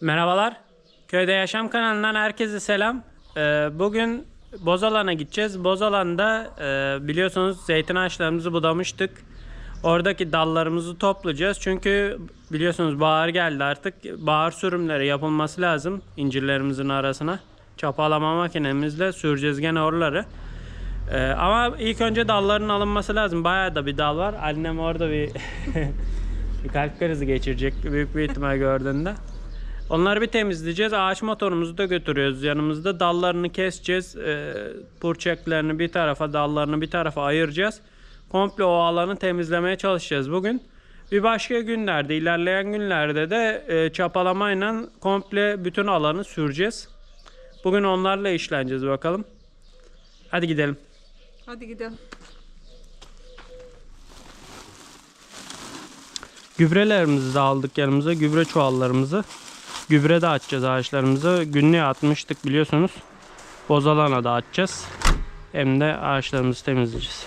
Merhabalar. Köyde Yaşam kanalından herkese selam. Ee, bugün Bozalan'a gideceğiz. Bozalan'da e, biliyorsunuz zeytin ağaçlarımızı budamıştık. Oradaki dallarımızı toplayacağız. Çünkü biliyorsunuz bahar geldi artık. Bahar sürümleri yapılması lazım incirlerimizin arasına. Çapalama makinemizle süreceğiz gene oraları. Ee, ama ilk önce dalların alınması lazım. Bayağı da bir dal var. Annem orada bir, bir kalp krizi geçirecek büyük bir ihtimal gördüğünde. Onları bir temizleyeceğiz. Ağaç motorumuzu da götürüyoruz yanımızda. Dallarını keseceğiz. E, purçeklerini bir tarafa, dallarını bir tarafa ayıracağız. Komple o alanı temizlemeye çalışacağız bugün. Bir başka günlerde, ilerleyen günlerde de e, çapalamayla komple bütün alanı süreceğiz. Bugün onlarla işleneceğiz bakalım. Hadi gidelim. Hadi gidelim. Gübrelerimizi de aldık yanımıza. Gübre çuvallarımızı. Gübre de atacağız ağaçlarımızı. Günlüğe atmıştık biliyorsunuz. Bozalana da atacağız. Hem de ağaçlarımızı temizleyeceğiz.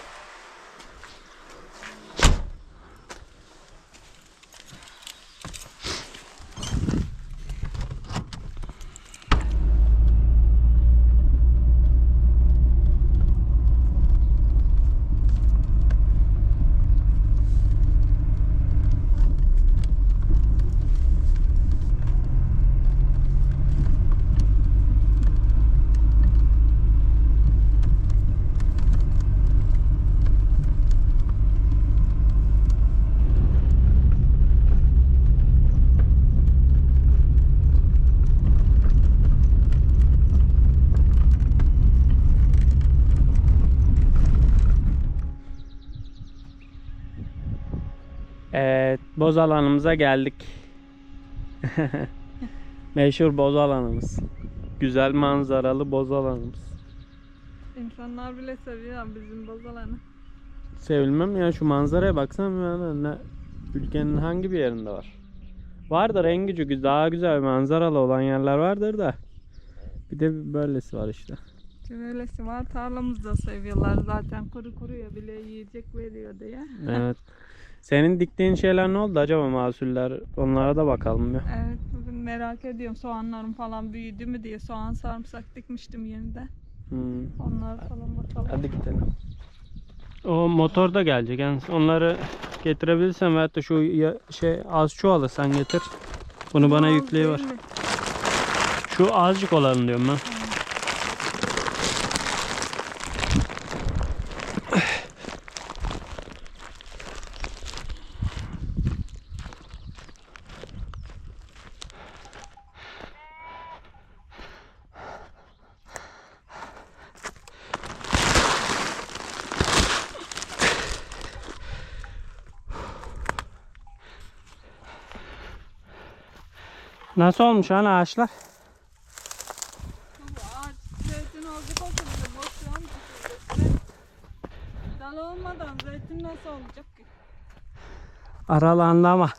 Evet, boz alanımıza geldik. Meşhur boz alanımız. Güzel manzaralı boz alanımız. İnsanlar bile seviyor bizim bozalanı. Sevilmem ya şu manzaraya baksana ne ülkenin hangi bir yerinde var? Vardır en gücü daha güzel manzaralı olan yerler vardır da. Bir de böylesi var işte. Öylesi var. Tarlamızı da seviyorlar zaten. Kuru kuruya bile yiyecek veriyor diye. Evet. Senin diktiğin şeyler ne oldu acaba mahsuller? Onlara da bakalım bir. Evet bugün merak ediyorum soğanlarım falan büyüdü mü diye. Soğan sarımsak dikmiştim yeniden. Hmm. Onlar falan bakalım. Hadi gidelim. O motor da gelecek. Yani onları getirebilirsen veyahut da şu ya- şey az çuvalı sen getir. Bunu bana Al, yükleyiver. Şu azıcık olanı diyorum ben. Nasıl olmuş hani ağaçlar? Bu ağaç zeytin olacak olsa bile boş şu an çıkıyor. Dal olmadan zeytin nasıl olacak ki? Aralandı ama.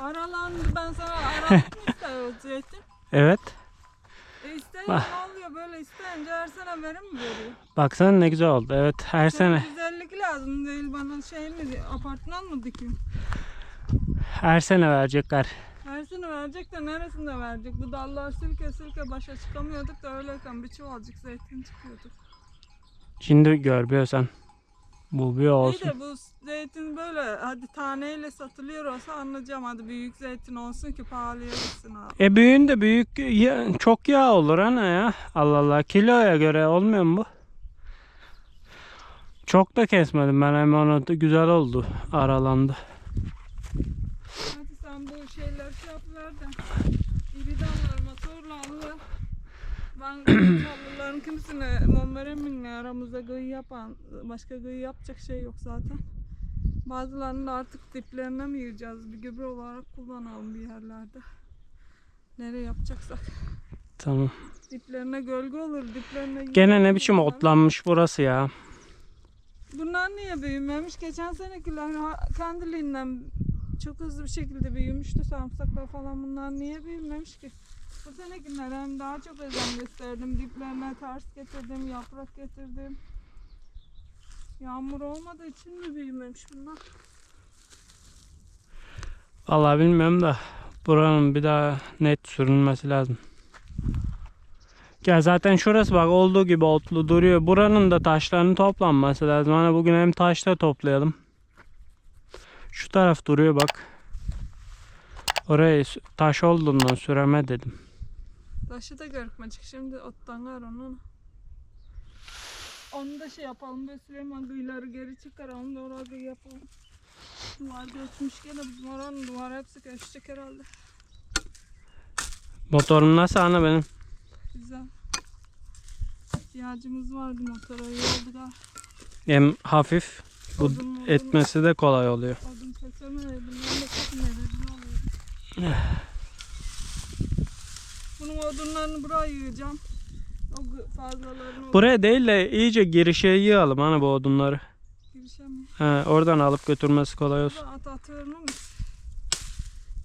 Aralandı ben sana mı istiyor zeytin? Evet. E Bak. ne oluyor böyle isteyince her sene verim mi veriyor? Baksana ne güzel oldu. Evet her sene. Güzellik lazım değil bana şey mi apartman mı dikeyim? Her sene verecekler. Her sene verecek de neresinde verecek? Bu dallar silke silke başa çıkamıyorduk da öyleyken bir çuvalcık zeytin çıkıyordu. Şimdi görmüyorsan. Bu bir İyi olsun. de bu zeytin böyle hadi taneyle satılıyor olsa anlayacağım hadi büyük zeytin olsun ki pahalıya gitsin abi. E büyüğün de büyük ya- çok yağ olur ana ya. Allah Allah kiloya göre olmuyor mu bu? Çok da kesmedim ben hem onu güzel oldu aralandı. Hadi sen bu şeyler şey yap ver de iri dallar motorla alıyor. Ben çalıların kimisine Monmeremin'le aramızda gıyı yapan başka gıyı yapacak şey yok zaten. Bazılarını da artık diplerine mi yiyeceğiz? Bir gübre olarak kullanalım bir yerlerde. Nereye yapacaksak. Tamam. Diplerine gölge olur, diplerine Gene ne biçim otlanmış burası ya. Bunlar niye büyümemiş? Geçen senekiler kendiliğinden çok hızlı bir şekilde büyümüştü sarımsaklar falan. Bunlar niye büyümemiş ki? Bu senekiler hem daha çok özen gösterdim. Diplerine ters getirdim, yaprak getirdim. Yağmur olmadığı için mi büyümemiş bunlar? Vallahi bilmiyorum da Buranın bir daha net sürülmesi lazım. Ya zaten şurası bak olduğu gibi otlu duruyor. Buranın da taşlarının toplanması lazım. Hani bugün hem taşla toplayalım. Şu taraf duruyor bak. Oraya s- taş olduğundan süreme dedim. Taşı da görükmecik şimdi ottan var onu. Onu da şey yapalım be Süleyman kıyıları geri çıkaralım da kıyı yapalım. Duvar göçmüş gene oranın duvar hepsi göçecek herhalde. Motorum nasıl ana benim? Güzel. İhtiyacımız vardı motora iyi oldu da. Hem hafif bu Odun, odun, etmesi de kolay oluyor. Odun kesemeyelim. Ben de çok nereden alıyorum. Odunlarını buraya yığacağım. O fazlalarını Buraya değil de iyice girişe yığalım hani bu odunları. girişemiyor. He, oradan alıp götürmesi kolay olsun. At atıyorum ama.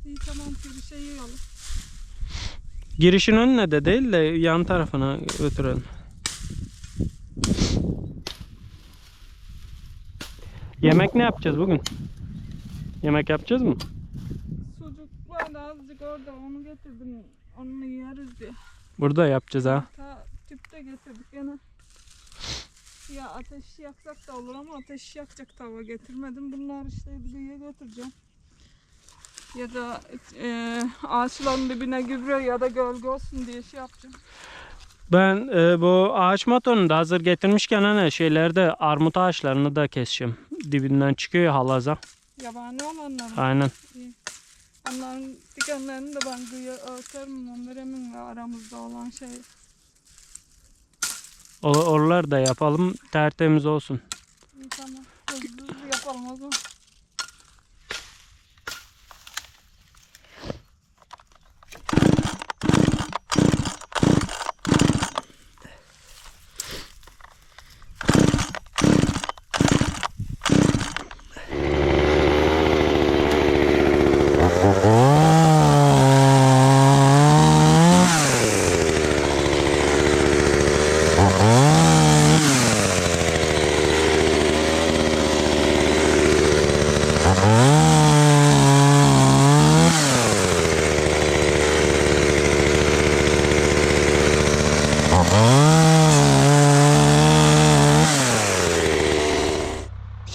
İyi tamam girişe yığalım. Girişin önüne de değil de yan tarafına götürelim. Yemek ne yapacağız bugün? Yemek yapacağız mı? Sucuk vardı azıcık orada onu getirdim. Onunla yeriz diye. Burada yapacağız ha. Ta tüpte getirdik gene. Ya ateş yaksak da olur ama ateş yakacak tava getirmedim. Bunlar işte buraya götüreceğim. Ya da e, ağaçların dibine gübre ya da gölge olsun diye şey yapacağım. Ben e, bu ağaç motorunu da hazır getirmişken hani şeylerde armut ağaçlarını da keseceğim. Dibinden çıkıyor ya halaza. Yabani olanlar. Aynen. İyi. Onların dikenlerini de ben kıyı örterim. Onlar eminle aramızda olan şey. O, oraları da yapalım tertemiz olsun. Tamam. Hızlı yapalım o zaman.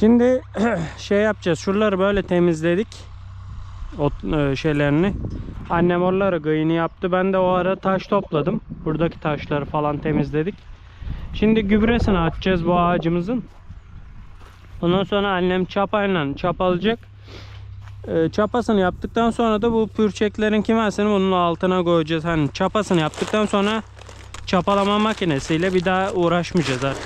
Şimdi şey yapacağız. Şuraları böyle temizledik. Ot e, şeylerini. Annem oraları gıyını yaptı. Ben de o ara taş topladım. Buradaki taşları falan temizledik. Şimdi gübresini atacağız bu ağacımızın. Ondan sonra annem çapayla çapalayacak. E, çapasını yaptıktan sonra da bu pürçeklerin kimesini bunun altına koyacağız. Hani çapasını yaptıktan sonra çapalama makinesiyle bir daha uğraşmayacağız artık.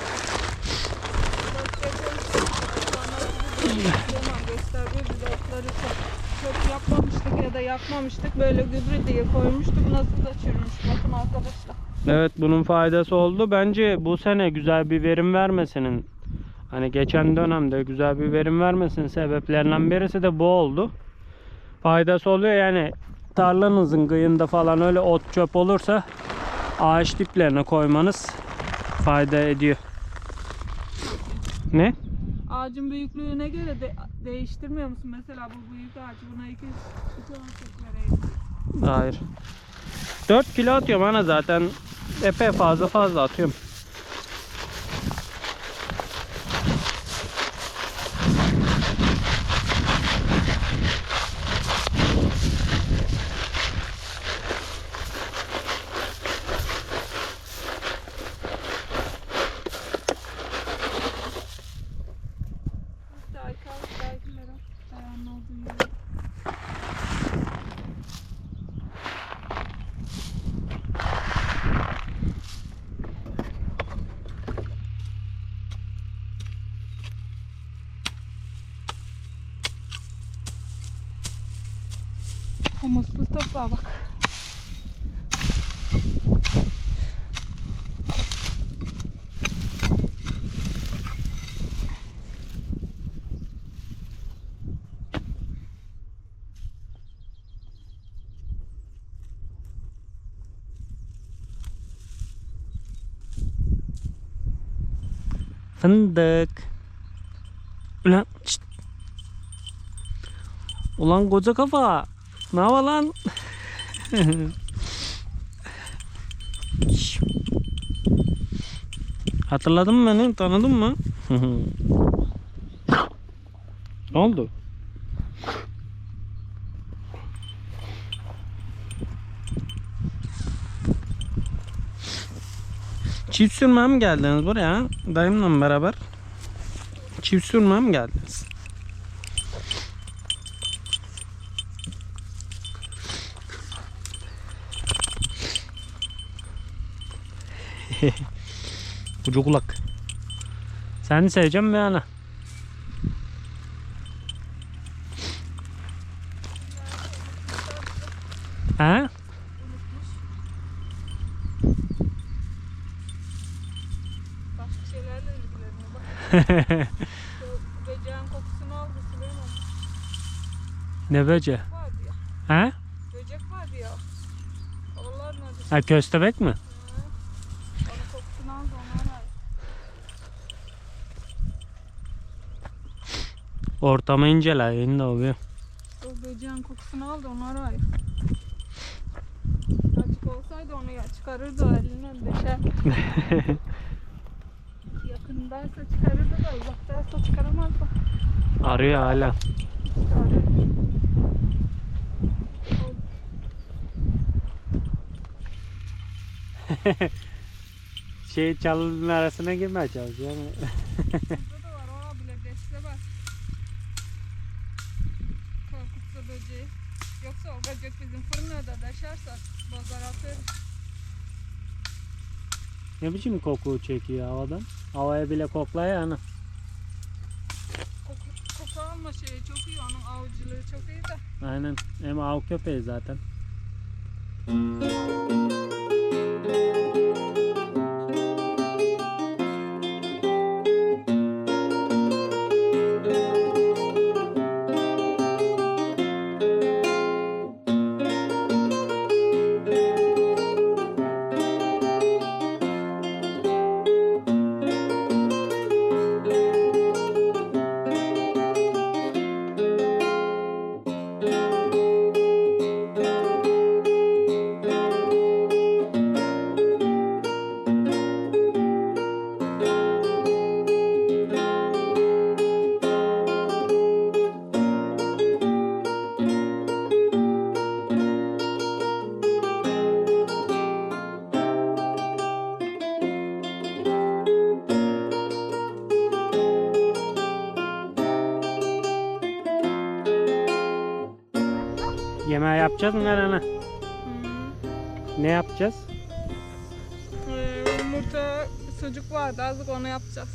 yapmamıştık ya da yakmamıştık. Böyle gübre diye koymuştuk. Nasıl da çürümüş bakın arkadaşlar. Evet bunun faydası oldu. Bence bu sene güzel bir verim vermesinin hani geçen dönemde güzel bir verim vermesinin sebeplerinden birisi de bu oldu. Faydası oluyor yani tarlanızın kıyında falan öyle ot çöp olursa ağaç diplerine koymanız fayda ediyor. Ne? Ağacın büyüklüğüne göre de değiştirmiyor musun? Mesela bu büyük ağaç buna iki, iki ağaç vereyim. Hayır. 4 kilo atıyorum ana zaten epey fazla fazla atıyorum. Fındık. Ulan şşt. Ulan koca kafa. Ne var lan? Hatırladın mı beni? Tanıdın mı? ne oldu? Çift sürmeye mi geldiniz buraya? Dayımla beraber. Çift sürmeye mi geldiniz? Ucu kulak. Seni seveceğim mi ana? Ha? Başka şeylerle ilgileniyor. Bak şu böceğin kokusunu aldı Süleyman. ne böce? Vardı ya. Ha? Böcek vardı ya. Onlar ne? Ha köstebek mi? Onun kokusunu aldı onlar. Ortamı incele yayında oluyor. O böceğin kokusunu aldı onlar ait. Açık olsaydı onu ya çıkarırdı elinden beşer. Yakındaysa çıkarırdı da uzaktaysa çıkaramaz da. Arıyor hala. Şey çalının arasına girmeye çalışıyor ama. Burada da var o bile besle bak. Korkutsa böceği. Yoksa o böcek bizim fırına da daşarsa bozar atır. ne biçim koku çekiyor havadan? Havaya bile koklaya ana. Koku, alma şeyi çok iyi onun avcılığı çok iyi de. Aynen. Hem av köpeği zaten. Yemeği yapacağız lan ana? Ne yapacağız? Ee, yumurta, sucuk vardı azıcık onu yapacağız.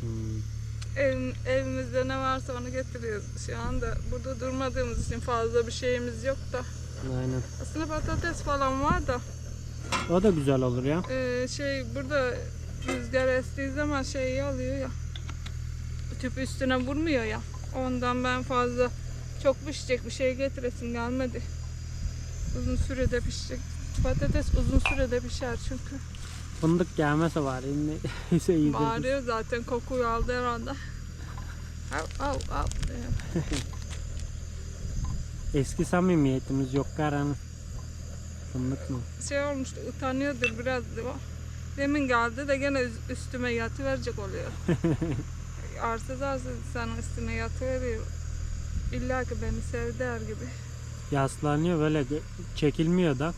Hmm. Ev, evimizde ne varsa onu getiriyoruz. Şu anda burada durmadığımız için fazla bir şeyimiz yok da. Aynen. Aslında patates falan var da. O da güzel olur ya. Ee, şey burada rüzgar estiği zaman şeyi alıyor ya. Tüp üstüne vurmuyor ya. Ondan ben fazla çok pişecek bir şey getiresim gelmedi. Uzun sürede pişecek. Patates uzun sürede pişer çünkü. Fındık gelmese var. Yine ise iyidir. Bağırıyor zaten kokuyu aldı herhalde. Al al al. Ee, Eski samimiyetimiz yok karanı. Fındık mı? Şey olmuştu utanıyordur biraz mi? Demin geldi de gene üstüme yatıverecek oluyor. arsız arsız senin üstüne yatıveriyor. İlla ki beni sev der gibi. Yaslanıyor böyle çekilmiyor da.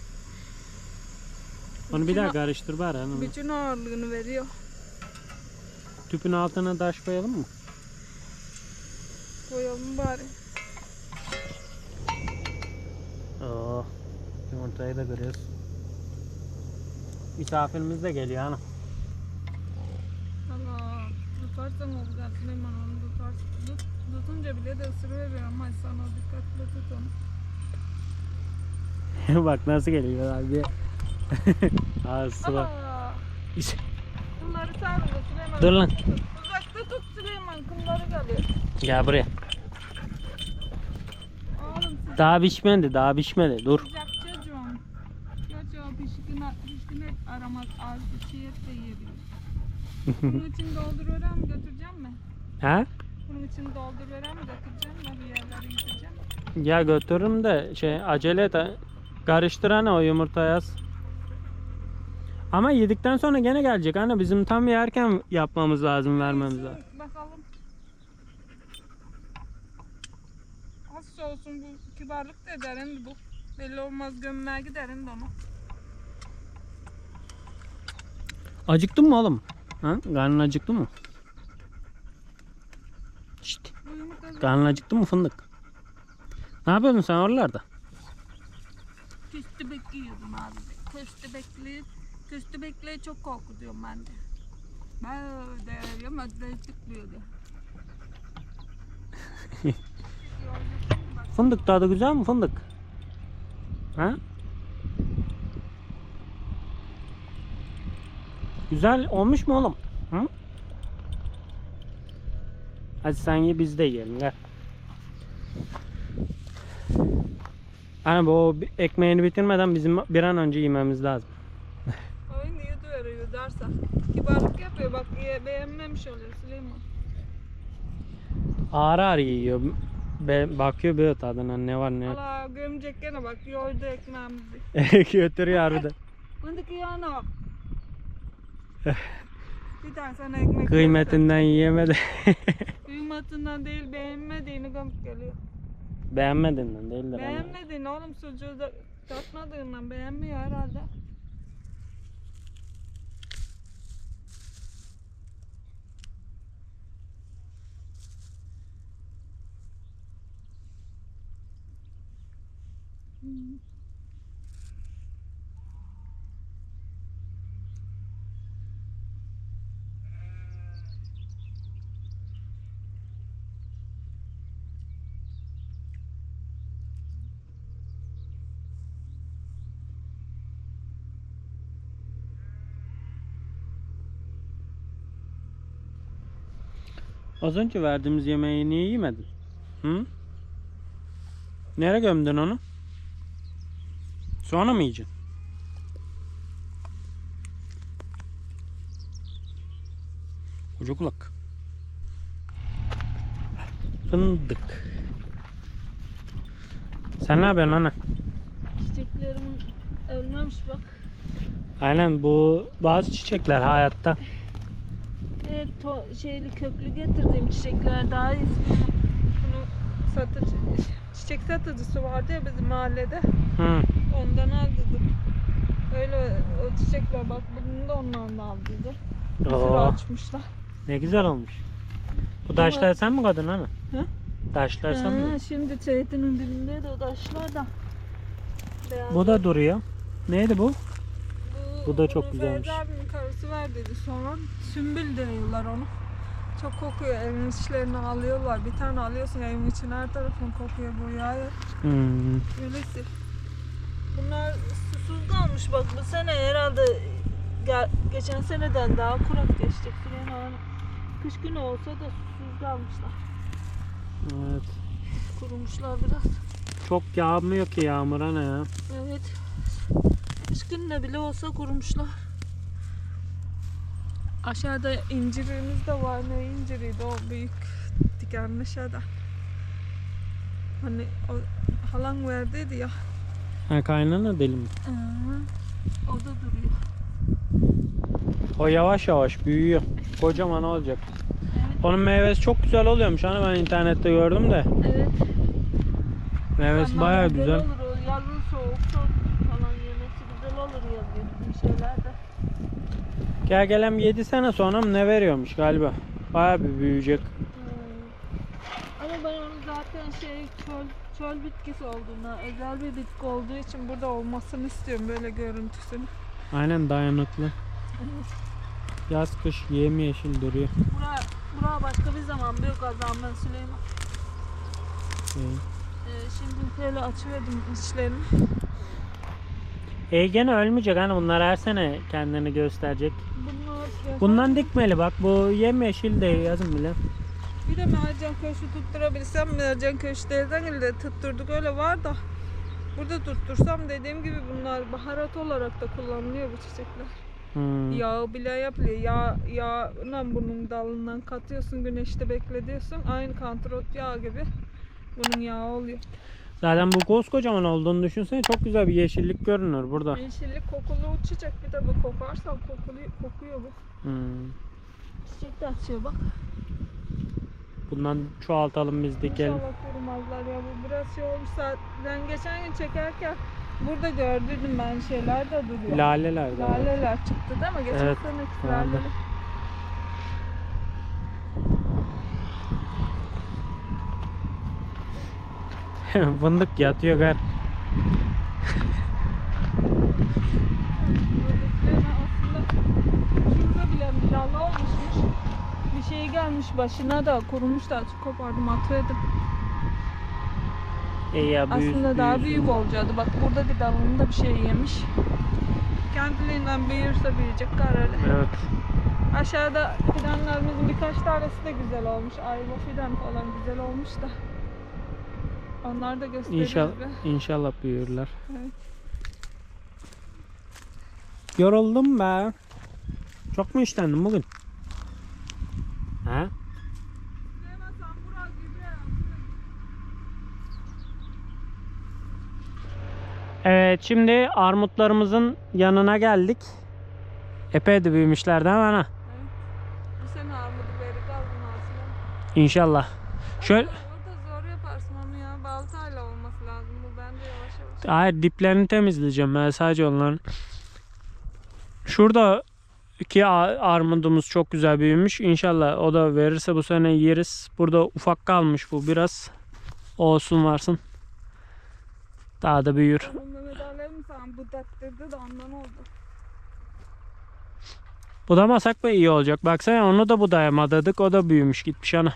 Onu bir Bütün daha a- karıştır bari hanım. Bütün ağırlığını veriyor. Tüpün altına taş koyalım mı? Koyalım bari. Oo. Yumurtayı da görüyoruz. Misafirimiz de geliyor hanım. Allah tutarsan o güzel Süleyman onu tutarsın. Tut, tutunca bile de ısırıveriyor ama sana dikkatli tut onu. Bak nasıl geliyor abi. İş- kumları sarıldı Süleyman. Dur lan. Uzakta tut Süleyman kumları geliyor. Gel buraya. Oğlum Daha pişmedi, daha pişmedi. Dur. sıcak çocuğum. Çocuğu pişkin, pişkin et aramaz. Az bir çiğ et de yiyebilir. Bunun için dolduruverem mi götüreceğim mi? Ha? Bunun için mi götüreceğim mi? Bir yerlere gideceğim. Ya götürürüm de şey acele et. ha. Karıştır hani o yumurta yaz. Ama yedikten sonra gene gelecek. Hani bizim tam yerken yapmamız lazım, vermemiz lazım. Bakalım. Az olsun bu kibarlık da ederin bu. Belli olmaz gömmeye giderin de onu. Acıktın mı oğlum? Ha? Karnın acıktı mı? Şşt, karnın acıktı mı fındık? Ne yapıyorsun sen oralarda? köstebek yiyordum abi. Köstebekli, köstebekli çok korkutuyorum ben de. Böyle yemekte çıkmıyordu. Fındık tadı güzel mi fındık? Ha? Güzel olmuş mu oğlum? Hı? Hadi sen ye biz de yiyelim gel. Hani bu ekmeğini bitirmeden bizim bir an önce yememiz lazım. Oyun yudu veriyor dersen. Kibarlık yapıyor bak ye, beğenmemiş oluyor Süleyman. Ağır ağır yiyor. Be, bakıyor böyle tadına ne var ne. Allah gömecek gene bak yoydu ekmeğimizi. Götürüyor harbiden. Fındık yana. Bir tane sana ekmek Kıymetinden yiyemedi. Kıymetinden değil beğenmediğini gömüp geliyor. Beğenmediğinden değil de. Beğenmediğini oğlum sucuğu da tatmadığından beğenmiyor herhalde. Az önce verdiğimiz yemeği niye yemedin? Hı? Nereye gömdün onu? Sonra mı yiyeceksin? Koca kulak. Fındık. Sen ne yapıyorsun ana? Çiçeklerim ölmemiş bak. Aynen bu bazı çiçekler hayatta. Evet, to şeyli köklü getirdiğim çiçekler daha iyi. Bunu satıcı, çiçek satıcısı vardı ya bizim mahallede. Hı. Ondan aldıydım. Öyle o çiçekler bak bunu da ondan aldıydım. Bir sürü Oo, açmışlar. ne güzel olmuş. Bu taşlar sen mi kadın ana? Hı? Taşlar sen mi? Ha, şimdi zeytinin dibinde de o taşlar da. Beyaz. Bu da duruyor. Neydi bu? Bu, da çok güzelmiş. Ferdi abimin karısı verdiydi sonra. Sümbül diyorlar onu. Çok kokuyor evin içlerini alıyorlar. Bir tane alıyorsun evin için her tarafın kokuyor bu yağı. Hmm. Öylesi. Bunlar susuz kalmış bak bu sene herhalde ge- geçen seneden daha kurak geçecek Hanım. Kış günü olsa da susuz kalmışlar. Evet. Kurumuşlar biraz. Çok yağmıyor ki yağmura ne ya? Evet. Kış gününe bile olsa kurumuşlar. Aşağıda incirimiz de var. Ne inciriydi o büyük dikenli şeyden. Hani o halan verdiydi ya. Ha kaynana deli mi? O da duruyor. O yavaş yavaş büyüyor. Kocaman olacak. Evet. Onun meyvesi çok güzel oluyormuş. Hani ben internette gördüm de. Evet. Meyvesi baya güzel güzel. Olur o yazın soğuk soğuk falan yemesi güzel olur yazın bir şeyler de. Gel gelem 7 sene sonra mı ne veriyormuş galiba. Baya bir büyüyecek. Hmm. Ama ben onu zaten şey çöl, çöl bitkisi olduğuna, özel bir bitki olduğu için burada olmasını istiyorum böyle görüntüsünü. Aynen dayanıklı. Yaz kış yemyeşil duruyor. Bura, bura başka bir zaman büyük azam ben Süleyman. İyi. Ee, şimdi böyle açıverdim içlerini. E gene ölmeyecek hani bunlar her sene kendini gösterecek. Bunlar Bundan dikmeli bak bu yemyeşil de yazın bile. Bir de mercan köşkü tutturabilsem mercan köşklerden elde tutturduk öyle var da burada tuttursam dediğim gibi bunlar baharat olarak da kullanılıyor bu çiçekler. Hmm. Yağı bile yapılıyor. Yağ, yağla bunun dalından katıyorsun güneşte bekletiyorsun. Aynı kantarout yağı gibi bunun yağı oluyor. Zaten bu koskocaman olduğunu düşünsene çok güzel bir yeşillik görünür burada. Yeşillik kokulu uçacak bir de bu kokarsa kokulu, kokuyor bu. Hmm. Çiçek de açıyor bak. Bundan çoğaltalım biz dikelim. İnşallah kurumazlar ya bu biraz şey olmuşsa ben geçen gün çekerken burada gördüydüm ben şeyler de duruyor. Laleler. Laleler çıktı değil mi? Geçen Evet, vardı. laleler. Fındık yatıyor gar. Bir şey gelmiş başına da kurumuş da kopardım atıyordum. İyi ya büyük. Aslında daha büyük olacaktı. Bak buradaki dalında bir şey yemiş. Kendiliğinden büyürse büyüyecek kararlı. Evet. Aşağıda fidanlarımızın birkaç tanesi de güzel olmuş. Ayva fidan falan güzel olmuş da. Onları da gösteririz İnşallah, inşallah büyürler. Evet. Yoruldum be. Çok mu işlendin bugün? Ha? Evet şimdi armutlarımızın yanına geldik. Epey de büyümüşler değil mi ana? Bu sene armudu verir. İnşallah. Şöyle hayır diplerini temizleyeceğim ben sadece onların. Şurada iki a- armudumuz çok güzel büyümüş. İnşallah o da verirse bu sene yeriz. Burada ufak kalmış bu biraz. Olsun varsın. Daha da büyür. Da. Budamasak mı iyi olacak. Baksana onu da budayamadık. O da büyümüş gitmiş ana.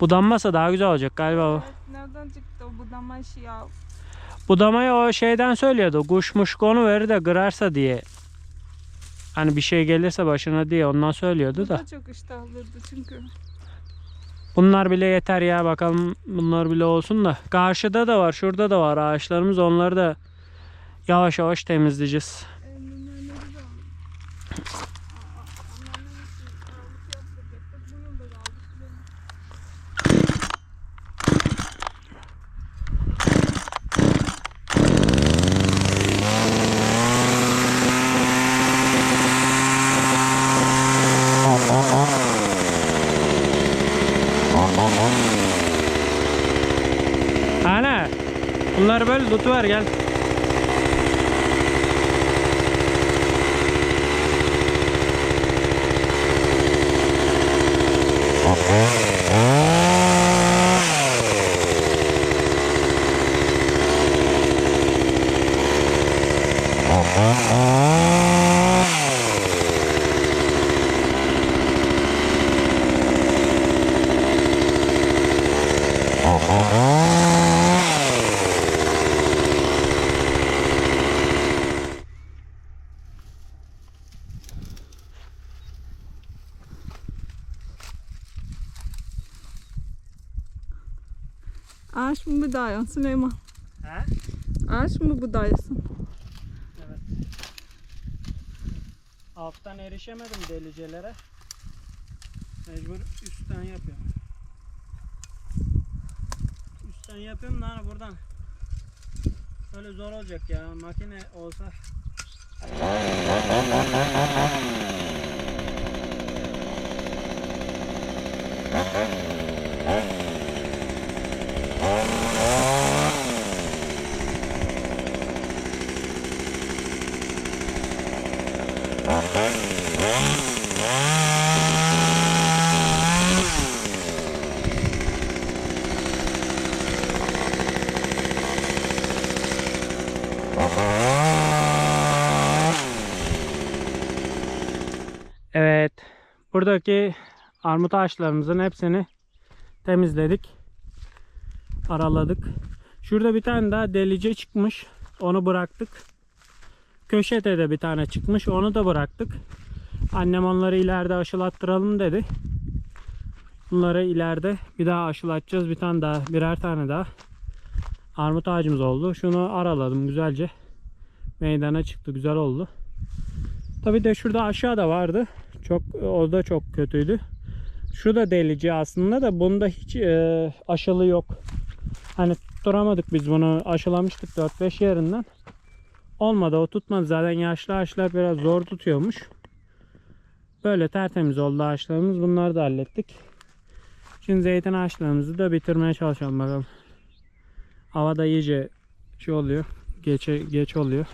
Budanmasa daha güzel olacak galiba. Evet, nereden çıktı o budama işi ya? Budamayı o şeyden söylüyordu. Kuşmuş konu verir de kırarsa diye. Hani bir şey gelirse başına diye ondan söylüyordu Bu da. da çok iştahlıydı çünkü. Bunlar bile yeter ya bakalım bunlar bile olsun da. Karşıda da var şurada da var ağaçlarımız onları da yavaş yavaş temizleyeceğiz. Ne güzel. Aa, anneannem için armut yaptıracaktık. Bu yıl da aldık. Ana bunları böyle tutuver gel. Budayın Süleyman? He? Ağaç mı budayasın? Evet. Alttan erişemedim delicelere. Mecbur üstten yapıyorum. Üstten yapıyorum da hani buradan böyle zor olacak ya. Makine olsa Evet. Buradaki armut ağaçlarımızın hepsini temizledik. Araladık. Şurada bir tane daha delice çıkmış. Onu bıraktık. Köşede de bir tane çıkmış. Onu da bıraktık. Annem onları ileride aşılattıralım dedi. Bunları ileride bir daha aşılatacağız. Bir tane daha, birer tane daha armut ağacımız oldu. Şunu araladım güzelce. Meydana çıktı. Güzel oldu. Tabi de şurada aşağıda vardı. Çok o da çok kötüydü. Şu da delici aslında da bunda hiç e, aşılı yok. Hani tutturamadık biz bunu aşılamıştık 4-5 yerinden. Olmadı o tutmadı zaten yaşlı ağaçlar biraz zor tutuyormuş. Böyle tertemiz oldu ağaçlarımız bunları da hallettik. Şimdi zeytin ağaçlarımızı da bitirmeye çalışalım bakalım. Hava da iyice şey oluyor. Geçe, geç oluyor.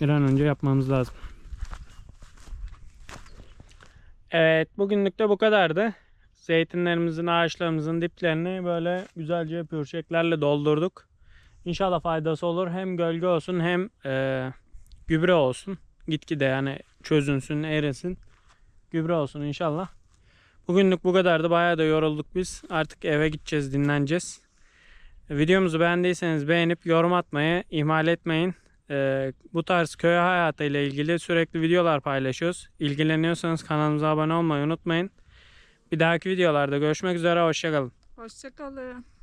Bir an önce yapmamız lazım. Evet bugünlük de bu kadardı. Zeytinlerimizin ağaçlarımızın diplerini böyle güzelce pürçeklerle doldurduk. İnşallah faydası olur. Hem gölge olsun hem e, gübre olsun. Gitgide yani çözünsün, erisin. Gübre olsun inşallah. Bugünlük bu kadardı. Bayağı da yorulduk biz. Artık eve gideceğiz, dinleneceğiz. Videomuzu beğendiyseniz beğenip yorum atmayı ihmal etmeyin. Ee, bu tarz köy hayatı ile ilgili sürekli videolar paylaşıyoruz. İlgileniyorsanız kanalımıza abone olmayı unutmayın. Bir dahaki videolarda görüşmek üzere. Hoşçakalın. Hoşçakalın.